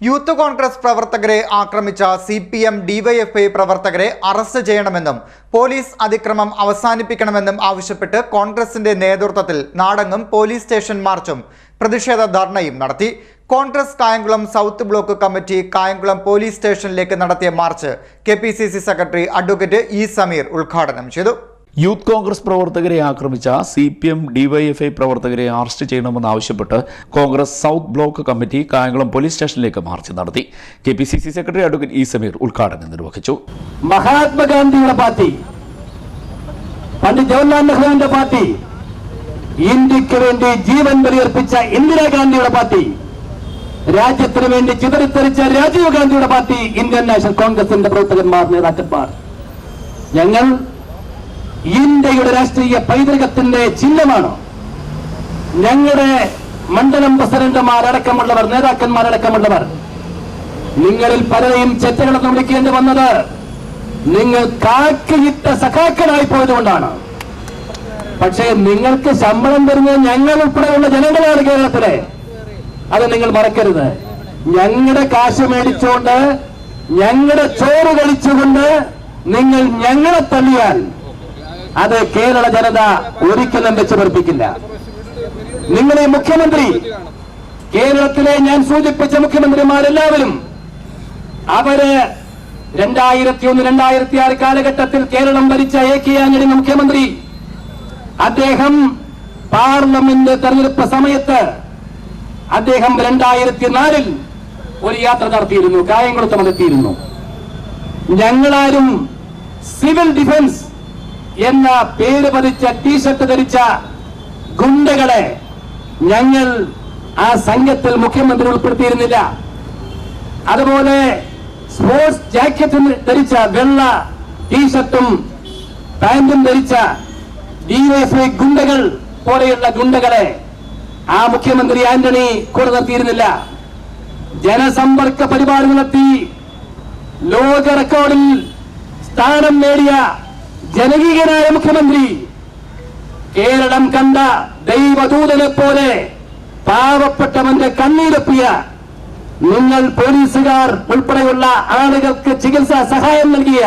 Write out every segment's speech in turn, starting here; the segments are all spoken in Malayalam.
യൂത്ത് കോൺഗ്രസ് പ്രവർത്തകരെ ആക്രമിച്ച സി പി എം ഡിവൈഎഫ്ഐ പ്രവർത്തകരെ അറസ്റ്റ് ചെയ്യണമെന്നും പോലീസ് അതിക്രമം അവസാനിപ്പിക്കണമെന്നും ആവശ്യപ്പെട്ട് കോൺഗ്രസിന്റെ നേതൃത്വത്തിൽ നാടെങ്ങും പോലീസ് സ്റ്റേഷൻ മാർച്ചും പ്രതിഷേധ ധർണയും നടത്തി. Congress Kayamkulam south block committee Kayamkulam police സ്റ്റേഷനിലേക്ക് നടത്തിയ march K secretary advocate E Sameer ഉദ്ഘാടനം ചെയ്തു. യൂത്ത് കോൺഗ്രസ് പ്രവർത്തകരെ ആക്രമിച്ച സി പി എം ഡിവൈഎഫ്ഐ പ്രവർത്തകരെ അറസ്റ്റ് ചെയ്യണമെന്നാവശ്യപ്പെട്ട് Congress south block committee Kayamkulam police സ്റ്റേഷനിലേക്ക് മാർച്ച് നടത്തി. K P C C secretary advocate E Sameer ഉദ്ഘാടനം നിർവഹിച്ചു. മഹാത്മാഗാന്ധിയുടെ പാർട്ടി പണ്ഡിറ്റ് ജവഹർലാൽ നെഹ്റുവിന്റെ പാർട്ടി ഇന്ത്യയ്ക്ക് വേണ്ടി ജീവൻ ബലിയർപ്പിച്ച ഇന്ദിരാഗാന്ധിയുടെ പാർട്ടി രാജ്യത്തിന് വേണ്ടി ചിതറിത്തെറിച്ച രാജീവ് ഗാന്ധിയുടെ പാർട്ടി ഇന്ത്യൻ നാഷണൽ കോൺഗ്രസിന്റെ പ്രവർത്തകന്മാർ നേതാക്കന്മാർ. ഞങ്ങൾ ഇന്ത്യയുടെ രാഷ്ട്രീയ പൈതൃകത്തിന്റെ ചിഹ്നമാണ്? ഞങ്ങളുടെ മണ്ഡലം പ്രസിഡന്റുമാരടക്കമുള്ളവർ നേതാക്കന്മാരടക്കമുള്ളവർ നിങ്ങളിൽ പലരെയും ചെറ്റകളെന്ന് വിളിക്കേണ്ടി വന്നത് നിങ്ങൾ കാക്കിയിട്ട സഖാക്കളായി പോയതുകൊണ്ടാണ്. പക്ഷേ നിങ്ങൾക്ക് ശമ്പളം തരുന്നത് ഞങ്ങൾ ഉൾപ്പെടെയുള്ള ജനങ്ങളാണ് കേരളത്തിലെ. അത് നിങ്ങൾ മറക്കരുത്. ഞങ്ങളുടെ കാശ് മേടിച്ചുകൊണ്ട് ഞങ്ങളുടെ ചോറ് കളിച്ചുകൊണ്ട് നിങ്ങൾ ഞങ്ങളെ തള്ളിയാൽ അത് കേരള ജനത ഒരിക്കലും വെച്ച് പഠിപ്പിക്കില്ല നിങ്ങളെ മുഖ്യമന്ത്രി കേരളത്തിലെ ഞാൻ സൂചിപ്പിച്ച മുഖ്യമന്ത്രിമാരെല്ലാവരും അവർ രണ്ടായിരത്തി ഒന്ന് രണ്ടായിരത്തി ആറ് കാലഘട്ടത്തിൽ കേരളം ഭരിച്ച എ കെ ആന്റണി മുഖ്യമന്ത്രി അദ്ദേഹം പാർലമെന്റ് തെരഞ്ഞെടുപ്പ് സമയത്ത് അദ്ദേഹം രണ്ടായിരത്തി നാലിൽ ഒരു യാത്ര നടത്തിയിരുന്നു കായംകുളത്ത് നടത്തിയിരുന്നു ഞങ്ങളാരും സിവിൽ ഡിഫൻസ് എന്ന പേര് പതിച്ച ടീഷർട്ട് ധരിച്ച ഗുണ്ടകളെ ഞങ്ങൾ ആ സംഘത്തിൽ മുഖ്യമന്ത്രി ഉൾപ്പെടുത്തിയിരുന്നില്ല. അതുപോലെ സ്പോർട്സ് ജാക്കറ്റും ധരിച്ച വെള്ള ടീഷർട്ടും പാന്റും ധരിച്ച ഡിവൈഎഫ്ഐ ഗുണ്ടകൾ പോലെയുള്ള ഗുണ്ടകളെ ആ മുഖ്യമന്ത്രി ആന്റണി കൂടെ നിർത്തിയിരുന്നില്ല. ജനസമ്പർക്ക പരിപാടി നടത്തി ലോക റെക്കോർഡിൽ സ്ഥാനം നേടിയ ജനകീയനായ മുഖ്യമന്ത്രി കേരളം കണ്ട ദൈവദൂതനെ പോലെ പാവപ്പെട്ടവന്റെ കണ്ണീരൊപ്പിയ നിങ്ങൾ പോലീസുകാർ ഉൾപ്പെടെയുള്ള ആളുകൾക്ക് ചികിത്സാ സഹായം നൽകിയ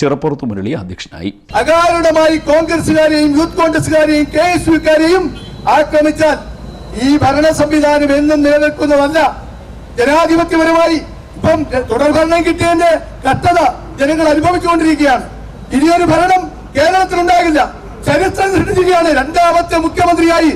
ചെറുപ്പുറത്ത് മുരളി അധ്യക്ഷനായി. അകാരണമായി കോൺഗ്രസുകാരെയും യൂത്ത് കോൺഗ്രസുകാരെയും കെ എസ് യുക്കാരെയും ആക്രമിച്ചാൽ ഈ ഭരണ സംവിധാനം എന്നും നിലനിൽക്കുന്നതല്ല. ജനാധിപത്യപരമായി ഇപ്പം തുടർഭരണം കിട്ടിയതിന്റെ കട്ടത ജനങ്ങൾ അനുഭവിച്ചുകൊണ്ടിരിക്കുകയാണ്. ഇനിയൊരു ഭരണം കേരളത്തിൽ ഉണ്ടാകില്ല ചരിത്രം സൃഷ്ടിക്കുകയാണ് രണ്ടാമത്തെ മുഖ്യമന്ത്രിയായി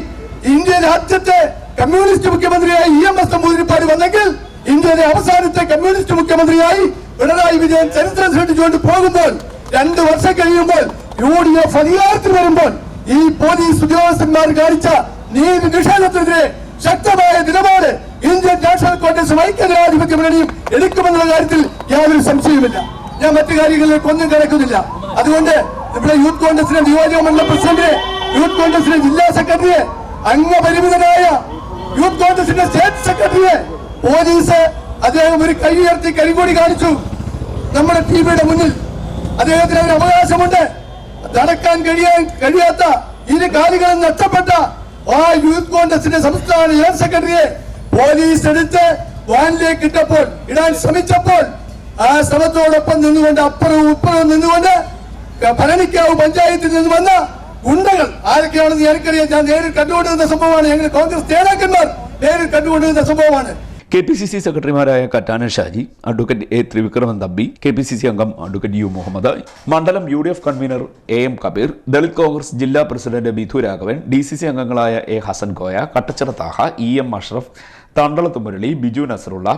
ഇന്ത്യ രാജ്യത്തെ കമ്മ്യൂണിസ്റ്റ് മുഖ്യമന്ത്രിയായി ഇ എം എസ് നമ്പൂതിരിപ്പാട് വന്നെങ്കിൽ ഇന്ത്യയിലെ അവസാനത്തെ കമ്മ്യൂണിസ്റ്റ് മുഖ്യമന്ത്രിയായി പിണറായി വിജയൻ ചരിത്രം സൃഷ്ടിച്ചുകൊണ്ട് പോകുമ്പോൾ രണ്ടു വർഷം കഴിയുമ്പോൾ യു ഡി എഫ് അധികാരത്തിൽ വരുമ്പോൾ ഈ പോലീസ് ഉദ്യോഗസ്ഥന്മാർ കാണിച്ച നീതി നിഷേധത്തിനെതിരെ ശക്തമായ നിലപാട് ഇന്ത്യൻ നാഷണൽ കോൺഗ്രസും ഐക്യജനാധിപത്യ മുന്നണിയും എടുക്കുമെന്നുള്ള കാര്യത്തിൽ യാതൊരു സംശയവുമില്ല. ഞാൻ മറ്റു കാര്യങ്ങളിലേക്ക് ഒന്നും കിടക്കുന്നില്ല. അതുകൊണ്ട് ഇവിടെ യൂത്ത് കോൺഗ്രസിന്റെ നിയോജക മണ്ഡലം പ്രസിഡന്റ് യൂത്ത് കോൺഗ്രസിന്റെ ജില്ലാ സെക്രട്ടറിയെ അംഗപരിമിതനായ യൂത്ത് കോൺഗ്രസിന്റെ സ്റ്റേറ്റ് സെക്രട്ടറിയെ പോലീസ് അദ്ദേഹം ഒരു കൈ ഉയർത്തി കരിങ്കൊടി കാണിച്ചു. നമ്മുടെ ടി മുന്നിൽ അദ്ദേഹത്തിന് ഒരു അവകാശമുണ്ട്. നടക്കാൻ കഴിയാൻ കഴിയാത്ത ഇരു കാലുകളും നഷ്ടപ്പെട്ട ആ യൂത്ത് കോൺഗ്രസിന്റെ സംസ്ഥാന ജനറൽ സെക്രട്ടറിയെ പോലീസ് എടുത്ത് വാനിലേക്ക് ഇട്ടപ്പോൾ ഇടാൻ ശ്രമിച്ചപ്പോൾ ആ ശ്രമത്തോടൊപ്പം നിന്നുകൊണ്ട് അപ്പുറവും ഇപ്പുറവും നിന്നുകൊണ്ട് ഭരണിക്കാവ് പഞ്ചായത്തിൽ നിന്ന് വന്ന ഗുണ്ടകൾ ആരൊക്കെയാണെന്ന് എനിക്കറിയാം. ഞാൻ നേരിൽ കണ്ടുകൊണ്ടിരുന്ന സംഭവമാണ്. ഞങ്ങൾ കോൺഗ്രസ് നേതാക്കന്മാർ നേരിൽ കണ്ടുകൊണ്ടിരുന്ന സംഭവമാണ്. കെ പി സി സി സെക്രട്ടറിമാരായ Kattana Shaji advocate A Thrivikraman Thampi K P C C അംഗം അഡ്വക്കേറ്റ് യു മുഹമ്മദ് മണ്ഡലം U D F convener A M Kabeer Dalit Congress ജില്ലാ president Bidhu Raghavan D C C അംഗങ്ങളായ A Hasan Koya Kattachira Thaha E M Ashraf Thandalath Murali Biju Nasarulla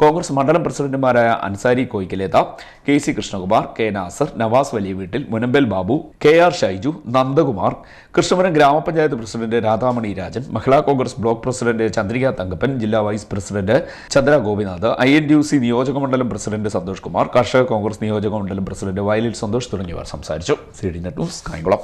Congress മണ്ഡലം പ്രസിഡന്റുമാരായ Ansari Koyikkaletha K C Krishnakumar K Nasar Navas വലിയ വീട്ടിൽ മുനമ്പൽ ബാബു കെ ആർ ഷൈജു നന്ദകുമാർ കൃഷ്ണപുരം ഗ്രാമപഞ്ചായത്ത് president Radhamani Rajan Mahila Congress block president Chandrika Thankappan ജില്ലാ vice president Chandra Gopinath I N D U C നിയോജക മണ്ഡലം പ്രസിഡന്റ് സന്തോഷ് കുമാർ കർഷക കോൺഗ്രസ് നിയോജക മണ്ഡലം പ്രസിഡന്റ് വയലിൽ സന്തോഷ് തുടങ്ങിയവർ സംസാരിച്ചു. C D net news Kayamkulam.